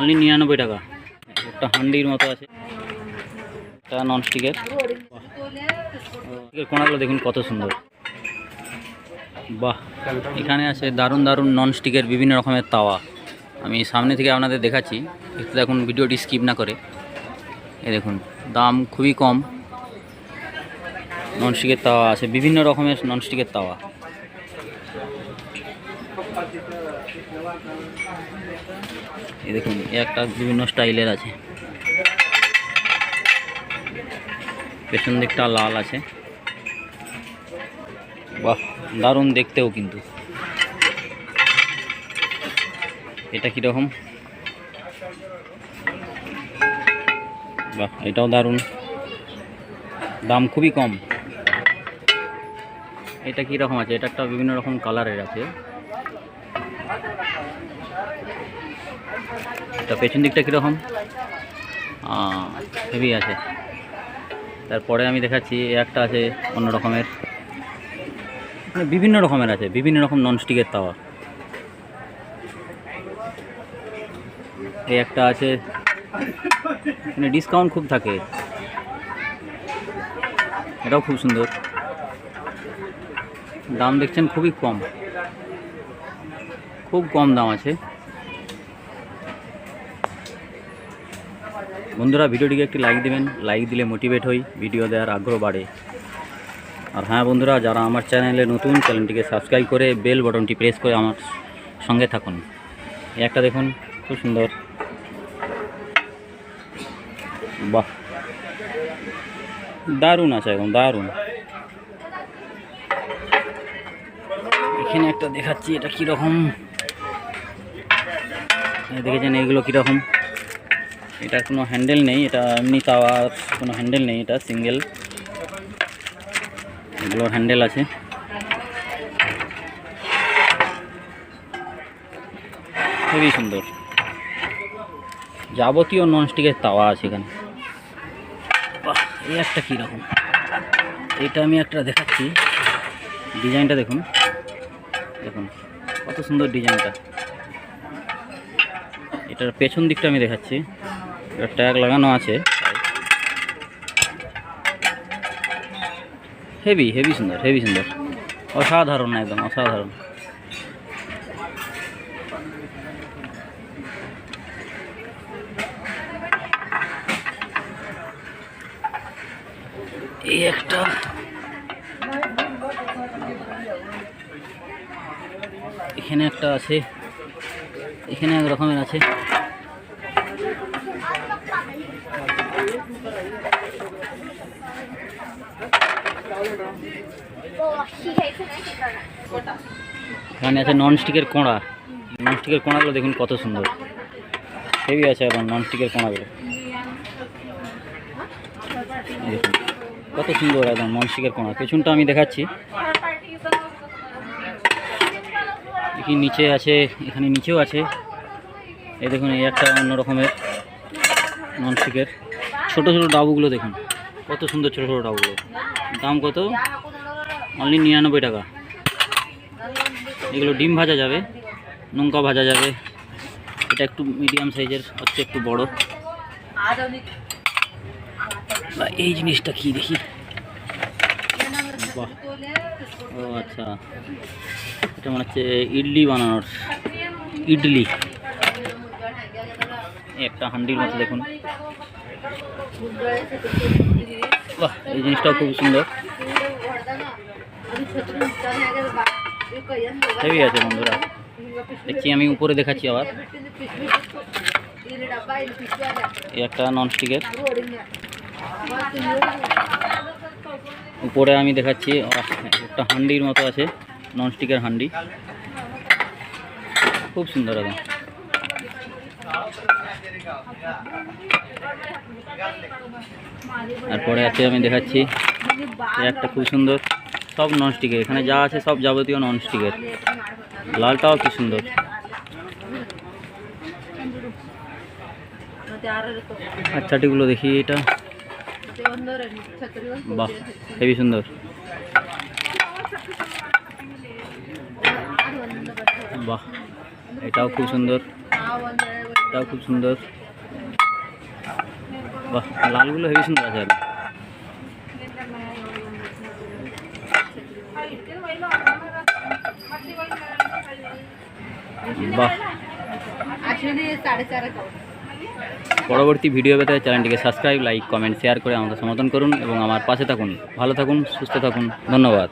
Only নিরানব্বই টাকা। একটা হান্ডির মতো আছে। একটা ননস্টিকের কোনাগুলো দেখুন কত সুন্দর। বাহ, এখানে আছে দারুণ দারুণ ননস্টিকের বিভিন্ন রকমের তাওয়া। আমি সামনে থেকে আপনাদের দেখাচ্ছি। একটু দেখুন ভিডিওটি স্কিপ না করে। এ দেখুন, দাম খুবই কম। ননস্টিকের তাওয়া আছে, বিভিন্ন রকমের ননস্টিকের তাওয়া। এই দেখুন একটা বিভিন্ন স্টাইলের আছে। পেছন দিকটা লাল আছে। বাহ, দারুণ দেখতেও কিন্তু। এটা কীরকম বাহ, এটাও দারুণ। দাম খুবই কম। এটা কীরকম আছে? এটা একটা বিভিন্ন রকম কালারের আছে। এটা পেছন দিকটা কীরকম? হেভি আছে। তারপরে আমি দেখাচ্ছি একটা আছে অন্য রকমের। মানে বিভিন্ন রকমের আছে, বিভিন্ন রকম ননস্টিকের তাওয়া। এই একটা আছে মানে ডিসকাউন্ট খুব থাকে। এটাও খুব সুন্দর। দাম দেখছেন খুবই কম। খুব কম দাম আছে। বন্ধুরা, ভিডিওটিকে একটি লাইক দিবেন। লাইক দিলে মোটিভেট হই ভিডিও দেওয়ার আগ্রহ বাড়ে। আর হ্যাঁ বন্ধুরা, যারা আমার চ্যানেলে নতুন চ্যানেলটিকে সাবস্ক্রাইব করে বেল বটনটি প্রেস করে আমার সঙ্গে থাকুন। এই একটা দেখুন, খুব সুন্দর। বাহ। দারুণ আছে একদম দারুণ। এখানে একটা দেখাচ্ছি, এটা কীরকম? দেখেছেন, এইগুলো কীরকম? এটা কোনো হ্যান্ডেল নেই, এটা এমনি তাওয়ার কোনো হ্যান্ডেল নেই, এটা সিঙ্গেল এগুলো হ্যান্ডেল আছে। খুবই সুন্দর। যাবতীয় ননস্টিকের তাওয়া আছে এখানে। এই একটা কীরকম এটা আমি একটা দেখাচ্ছি। ডিজাইনটা দেখুন। দেখুন, কত সুন্দর ডিজাইনটা। এটার পেছন দিকটা আমি দেখাচ্ছি। ট্যাগ লাগানো আছে। হেভি হেভি সুন্দর হেভি সুন্দর। অসাধারণ একদম, অসাধারণ। এই একটা। এখানে একটা আছে। এখানে এক রকমের আছে। এখানে আছে ননস্টিকের কোঁড়া। ননস্টিকের কোঁড়াগুলো দেখুন কত সুন্দর। হেভি আছে এখন ননস্টিকের কোঁড়াগুলো। কত সুন্দর একদম ননস্টিকের কোঁড়া। পেছনটা আমি দেখাচ্ছি। দেখি নিচে আছে, এখানে নিচেও আছে। এই দেখুন, এই একটা অন্য রকমের ননস্টিকের ছোটো ছোটো ডাবুগুলো দেখুন। কত সুন্দর ছোটো ছোটো ডাবুগুলো। দাম কত? অনলি নিরানব্বই টাকা। এগুলো ডিম ভাজা যাবে নৌকা ভাজা যাবে। এটা একটু মিডিয়াম সাইজের হচ্ছে একটু বড়। বা এই জিনিসটা কি দেখি? বাহ। ও আচ্ছা। এটা মনে হচ্ছে ইডলি বানানোর। ইডলি। একটা হান্ডির মতো দেখুন। বাহ, এই জিনিসটাও খুব সুন্দর। হেভি আছে বন্ধুরা। দেখছি আমি উপরে দেখাচ্ছি আবার। এই একটা ননস্টিকের উপরে আমি দেখাচ্ছি একটা হান্ডির মতো আছে ননস্টিকের হান্ডি। খুব সুন্দর একদম। তারপরে আছে আমি দেখাচ্ছি। একটা খুব সুন্দর। সব ননস্টিকের এখানে যা আছে সব যাবতীয় ননস্টিকের লালটাও কি সুন্দর। আচ্ছাটিগুলো দেখি এটা। বাহ, হেভি সুন্দর। বাহ, এটাও খুব সুন্দর। এটাও খুব সুন্দর। বাহ, লালগুলো হেবি সুন্দর আছে আর পরবর্তী ভিডিও পেতে চ্যানেলটিকে সাবস্ক্রাইব, লাইক, কমেন্ট, শেয়ার করে আমাদের সমর্থন করুন এবং আমার পাশে থাকুন। ভালো থাকুন, সুস্থ থাকুন। ধন্যবাদ।